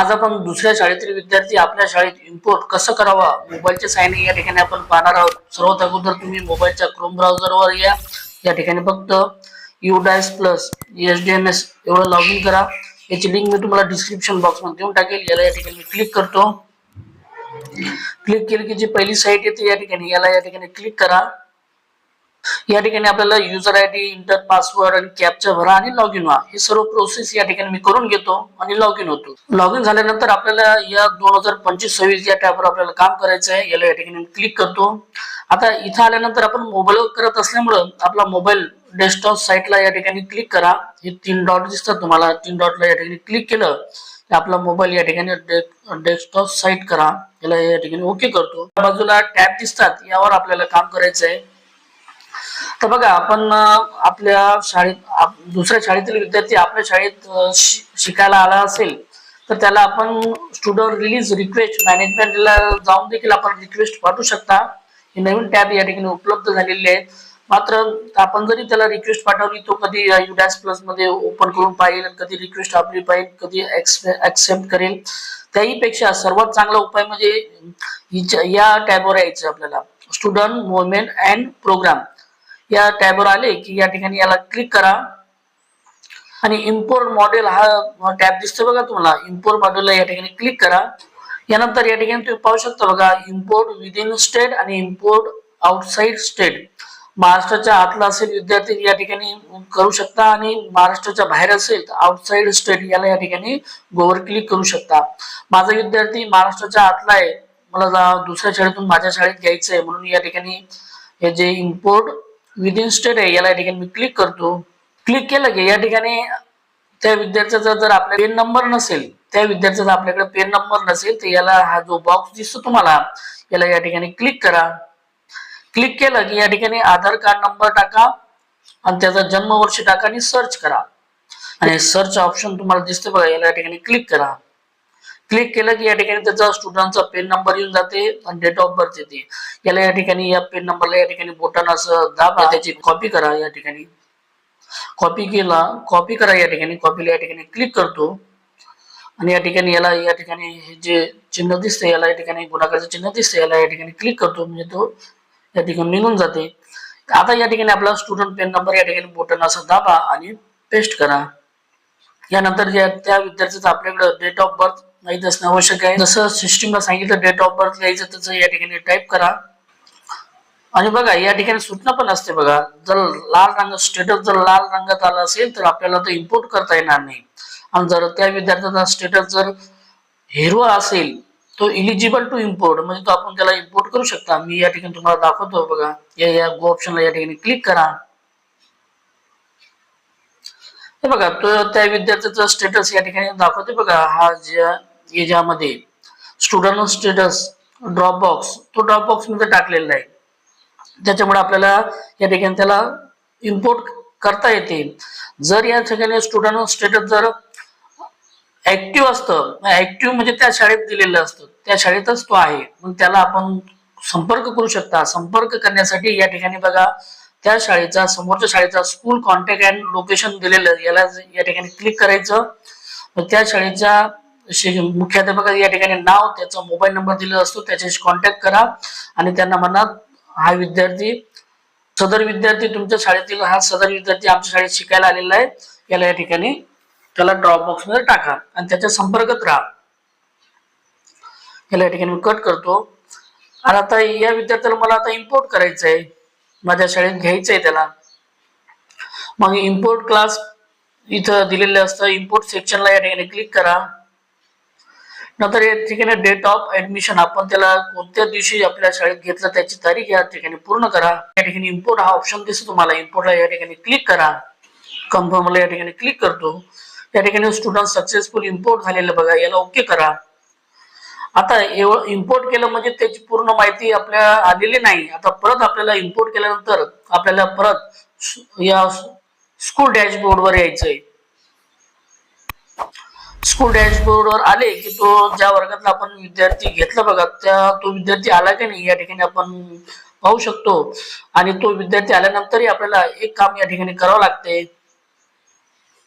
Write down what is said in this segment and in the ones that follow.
आज आपण दुसऱ्या शाळेतील विद्यार्थी आपल्या शाळेत इम्पोर्ट कसं करावा? मोबाईलच्या साहाय्याने या ठिकाणी आपण पाहणार आहोत. सर्वात अगोदर तुम्ही मोबाईलच्या क्रोम ब्राउझरवर या. या ठिकाणी फक्त U DISE plus S D M S एवढं लॉग इन करा. याची लिंक मी तुम्हाला डिस्क्रिप्शन बॉक्समध्ये देऊन टाकेल. याला या ठिकाणी क्लिक करतो. क्लिक केली की जी पहिली साईट येते या ठिकाणी याला या ठिकाणी क्लिक करा. या ठिकाणी आपल्याला user I D enter password आणि कॅपचा भरा आणि लॉग इन व्हा. हे सर्व प्रोसेस या ठिकाणी मी करून घेतो आणि लॉग इन होतो. लॉग इन झाल्यानंतर आपल्याला या दोन हजार पंचवीस सव्वीस या टॅबवर आपल्याला काम करायचं आहे. याला या ठिकाणी क्लिक करतो. आता इथं आल्यानंतर आपण मोबाईलवर करत असल्यामुळं आपला मोबाईल डेस्कटॉप साईटला या ठिकाणी क्लिक करा. हे तीन डॉट दिसतात तुम्हाला. तीन डॉटला या ठिकाणी क्लिक केलं आपला मोबाईल या ठिकाणी डेस्कटॉप साईट करा. याला या ठिकाणी ओके करतो. बाजूला टॅब दिसतात. यावर आपल्याला काम करायचं आहे तर बघा आपण आपल्या शाळेत दुसऱ्या शाळेतील विद्यार्थी आपल्या शाळेत शिकायला आला असेल तर त्याला आपण स्टुडंट रिलीज रिक्वेस्ट मॅनेजमेंटला जाऊन देखील आपण रिक्वेस्ट पाठवू शकता. हे नवीन टॅब या ठिकाणी उपलब्ध झालेली आहे. मात्र आपण जरी त्याला रिक्वेस्ट पाठवली तो कधी युडॅस प्लसमध्ये ओपन करून पाहिजे कधी रिक्वेस्ट आपली पाहिजे कधी ऍक्सेप्ट करेल त्याहीपेक्षा सर्वात चांगला उपाय म्हणजे या टॅबवर यायचं आपल्याला. स्टुडंट मुवमेंट अँड प्रोग्राम या टॅबवर आले की या ठिकाणी याला क्लिक करा. आणि इम्पोर्ट मॉडेल हा टॅब दिसतो बघा तुम्हाला. इम्पोर्ट मॉडेलला या ठिकाणी क्लिक करा. यानंतर या ठिकाणी तुम्ही पाहू शकता बघा इम्पोर्ट विदिन स्टेट आणि इम्पोर्ट आउटसाइड स्टेट महाराष्ट्राच्या आतला असेल विद्यार्थी या ठिकाणी करू शकता आणि महाराष्ट्राच्या बाहेर असेल तर आउटसाइड स्टेट याला या ठिकाणी गोवर क्लिक करू शकता. माझा विद्यार्थी महाराष्ट्राच्या आतला आहे. मला जा- दुसऱ्या शाळेतून माझ्या शाळेत घ्यायचं आहे म्हणून या ठिकाणी हे जे इम्पोर्ट विदिन स्टेट आहे याला या ठिकाणी मी क्लिक करतो. क्लिक केलं की या ठिकाणी त्या विद्यार्थ्याचा जर आपल्या पेन नंबर नसेल त्या विद्यार्थ्याचा आपल्याकडे पेन नंबर नसेल तर याला हा जो बॉक्स दिसतो तुम्हाला याला या ठिकाणी क्लिक करा. क्लिक केलं की या ठिकाणी आधार कार्ड नंबर टाका आणि त्याचा जन्मवर्ष टाका आणि सर्च करा. आणि सर्च ऑप्शन तुम्हाला दिसते बघा याला या ठिकाणी क्लिक करा. क्लिक केलं की या ठिकाणी त्याचा स्टुडंटचा पेन नंबर येऊन जाते आणि डेट ऑफ बर्थ येते याला या ठिकाणी या पेन नंबरला या ठिकाणी बोटानं असं दाबा त्याची कॉपी करा या ठिकाणी कॉपी केला कॉपी करा या ठिकाणी कॉपीला या ठिकाणी क्लिक करतो आणि या ठिकाणी याला या ठिकाणी हे जे चिन्ह दिसते याला या ठिकाणी गुणाकारचं चिन्ह दिसते याला या ठिकाणी क्लिक करतो म्हणजे तो या ठिकाणी निघून जाते आता या ठिकाणी आपला स्टुडंट पेन नंबर या ठिकाणी बोटन असं दाबा आणि पेस्ट करा यानंतर ज्या त्या विद्यार्थ्याचं आपल्याकडे डेट ऑफ बर्थ माहीत असणं आवश्यक आहे. जसं सिस्टीमला सांगितलं डेट ऑफ बर्थ लिहायचं तसं या ठिकाणी टाईप करा. आणि बघा या ठिकाणी सूचना पण असते बघा. जर लाल रंग स्टेटस जर लाल रंगात आला असेल तर आपल्याला तो इम्पोर्ट करता येणार नाही. आणि जर त्या विद्यार्थ्याचा स्टेटस जर हिरवा असेल तो इलिजिबल टू इम्पोर्ट म्हणजे तो आपण त्याला इम्पोर्ट करू शकता. मी या ठिकाणी तुम्हाला दाखवतो बघा. या या गो ऑप्शनला या ठिकाणी क्लिक करा. हे बघा तो त्या विद्यार्थ्याचा स्टेटस या ठिकाणी दाखवते बघा. हा ज्या याच्यामध्ये स्टुडंट स्टेटस ड्रॉप बॉक्स तो ड्रॉप बॉक्समध्ये टाकलेला आहे त्याच्यामुळे आपल्याला या ठिकाणी त्याला इम्पोर्ट करता येते. जर या ठिकाणी स्टुडंट स्टेटस जर ऍक्टिव्ह असतं ऍक्टिव्ह म्हणजे त्या शाळेत दिलेलं असतं त्या शाळेतच तो आहे. मग त्याला आपण संपर्क करू शकता. संपर्क करण्यासाठी या ठिकाणी बघा त्या शाळेचा समोरच्या शाळेचा स्कूल कॉन्टॅक्ट अँड लोकेशन दिलेलं याला या ठिकाणी क्लिक करायचं. मग त्या शाळेच्या शि- मुख्याध्यापक या ठिकाणी नाव त्याचा मोबाईल नंबर दिलेला असतो त्याच्याशी कॉन्टॅक्ट करा. आणि त्यांना म्हणा हा विद्यार्थी सदर विद्यार्थी तुमच्या शाळेतील हा सदर विद्यार्थी आमच्या शाळेत शिकायला आलेला आहे. याला या ठिकाणी त्याला ड्रॉप बॉक्समध्ये टाका आणि त्याच्या संपर्कात राहा. याला या ठिकाणी मी कट करतो. आणि आता या विद्यार्थ्याला मला आता इम्पोर्ट करायचं आहे. माझ्या शाळेत घ्यायचं आहे त्याला. मग इम्पोर्ट क्लास इथं दिलेलं असतं. इम्पोर्ट सेक्शनला या ठिकाणी क्लिक करा. नंतर या ठिकाणी डेट ऑफ ऍडमिशन आपण त्याला कोणत्या दिवशी आपल्या शाळेत घेतलं त्याची तारीख या ठिकाणी पूर्ण करा. या ठिकाणी इम्पोर्ट हा ऑप्शन दिसतो तुम्हाला. इम्पोर्टला या ठिकाणी क्लिक करा. कन्फर्मला या ठिकाणी क्लिक करतो. या ठिकाणी स्टुडंट सक्सेसफुल इम्पोर्ट झालेलं बघा. याला ओके करा. आता एवढं इम्पोर्ट केलं म्हणजे त्याची पूर्ण माहिती आपल्या आलेली नाही. आता परत आपल्याला इम्पोर्ट केल्यानंतर आपल्याला परत या स्कूल डॅशबोर्डवर यायचंय. स्कूल डॅशबोर्डवर आले की तो ज्या वर्गातला आपण विद्यार्थी घेतला बघा त्या तो विद्यार्थी आला की नाही या ठिकाणी आपण पाहू शकतो. आणि तो विद्यार्थी आल्यानंतरही आपल्याला एक काम या ठिकाणी करावं लागते.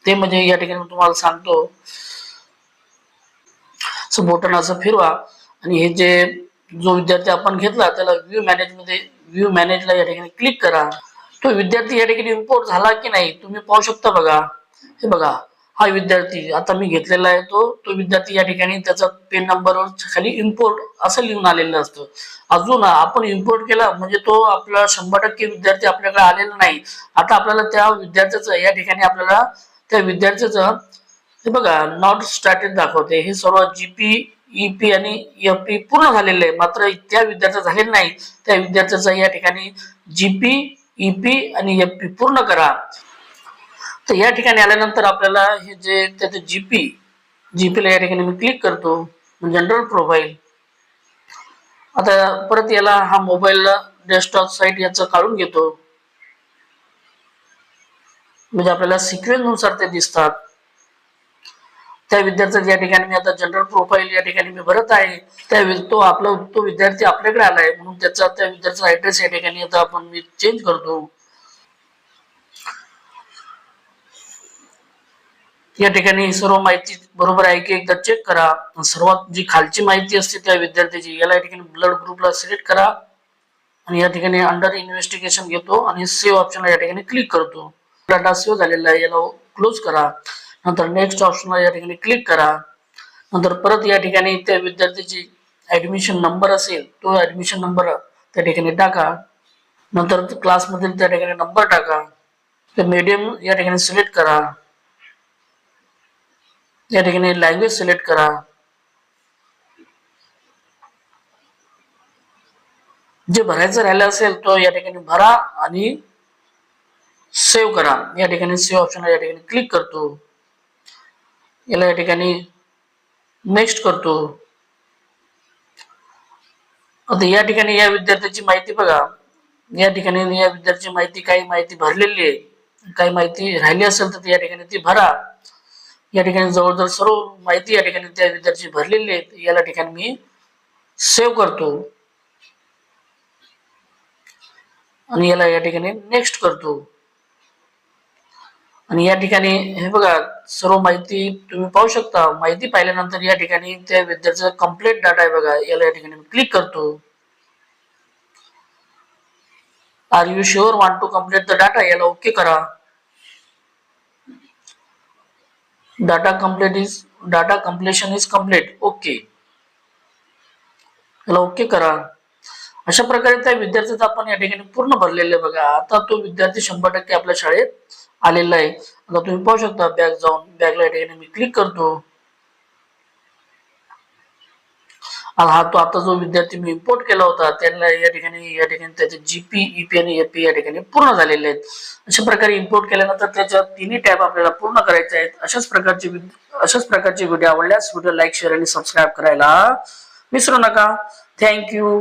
ते म्हणजे या ठिकाणी तुम्हाला सांगतो. असं बोटन असं फिरवा आणि हे जे जो विद्यार्थी आपण घेतला त्याला व्ह्यू मॅनेजमध्ये व्ह्यू मॅनेजला या ठिकाणी क्लिक करा. तो विद्यार्थी या ठिकाणी इम्पोर्ट झाला की नाही तुम्ही पाहू शकता बघा. हे बघा. हा विद्यार्थी आता मी घेतलेला आहे तो तो विद्यार्थी या ठिकाणी त्याचा पेन नंबरवर खाली इम्पोर्ट असं लिहून आलेलं असतं. अजून आपण इम्पोर्ट केला म्हणजे तो आपला शंभर टक्के विद्यार्थी आपल्याकडे आलेला नाही. आता आपल्याला त्या विद्यार्थ्याचं या ठिकाणी आपल्याला त्या विद्यार्थ्याचं हे बघा नॉट स्टार्टेड दाखवते. हे सर्व जीपी ईपी आणि एफ पी पूर्ण झालेलं आहे. मात्र त्या विद्यार्थ्या झालेलं नाही. त्या विद्यार्थ्याचा या ठिकाणी जीपी ईपी आणि एफ पी पूर्ण करा. तर या ठिकाणी आल्यानंतर आपल्याला हे जे त्याचं जीपी जीपीला या ठिकाणी मी क्लिक करतो म्हणजे जनरल प्रोफाईल आता परत याला हा मोबाईलला डेस्कटॉप साईट याचं काढून घेतो. म्हणजे आपल्याला सिक्वेन्सनुसार ते दिसतात. त्या विद्यार्थ्याचं या ठिकाणी मी आता जनरल प्रोफाईल या ठिकाणी मी भरत आहे. त्या तो आपला तो विद्यार्थी आपल्याकडे आलाय म्हणून त्याचा त्या विद्यार्थ्याचा ऍड्रेस या ठिकाणी आता आपण मी चेंज करतो. या ठिकाणी सर्व माहिती बरोबर आहे की एकदा चेक करा. सर्वात जी खालची माहिती असते त्या विद्यार्थ्याची याला या ठिकाणी ब्लड ग्रुपला सिलेक्ट करा. आणि या ठिकाणी अंडर इन्व्हेस्टिगेशन घेतो आणि सेव्ह ऑप्शनला या ठिकाणी क्लिक करतो. डाटा सेव्ह झालेला आहे याला क्लोज करा. नंतर नेक्स्ट ऑप्शनला या ठिकाणी क्लिक करा. नंतर परत या ठिकाणी त्या विद्यार्थ्याची ऍडमिशन नंबर असेल तो ऍडमिशन नंबर त्या ठिकाणी टाका. नंतर क्लासमधील त्या ठिकाणी नंबर टाका. ते मीडियम या ठिकाणी सिलेक्ट करा. या ठिकाणी लँग्वेज सिलेक्ट करा. जे भरायचं राहिलं असेल तो या ठिकाणी भरा आणि सेव्ह करा. या ठिकाणी सेव्ह ऑप्शनला या ठिकाणी क्लिक करतो. याला या ठिकाणी नेक्स्ट करतो. आता या ठिकाणी या विद्यार्थ्याची माहिती बघा. या ठिकाणी या विद्यार्थ्याची माहिती काही माहिती भरलेली आहे. काही माहिती राहिली असेल तर या ठिकाणी ती भरा. या ठिकाणी जवळजवळ सर्व माहिती या ठिकाणी त्या विद्यार्थी भरलेली आहे. याला ठिकाणी मी सेव्ह करतो. आणि याला या ठिकाणी नेक्स्ट करतो. आणि या ठिकाणी हे बघा सर्व माहिती तुम्ही पाहू शकता. माहिती पाहिल्यानंतर या ठिकाणी त्या विद्यार्थ्याचा कंप्लीट डाटा आहे बघा. याला या ठिकाणी मी क्लिक करतो. Are you sure want to complete the data याला ओके करा. Data complete is data completion is complete. Okay याला ओके करा. अशा प्रकारे त्या विद्यार्थ्याचा आपण या ठिकाणी पूर्ण भरलेलं आहे बघा. आता तो विद्यार्थी शंभर टक्के आपल्या शाळेत आलेला आहे. आता तुम्ही पाहू शकता बॅग जाऊन बॅगला या ठिकाणी मी क्लिक करतो आणि हा तो आता जो विद्यार्थी मी इम्पोर्ट केला होता त्यांना या ठिकाणी या ठिकाणी त्याचे जीपी ईपी आणि एपी या ठिकाणी पूर्ण झालेले आहेत. अशा प्रकारे इम्पोर्ट केल्यानंतर त्याच्या तिन्ही टॅब आपल्याला पूर्ण करायचे आहेत. अशाच प्रकारचे अशाच प्रकारचे व्हिडिओ आवडल्यास व्हिडिओ लाईक शेअर आणि सबस्क्राईब करायला विसरू नका. थँक्यू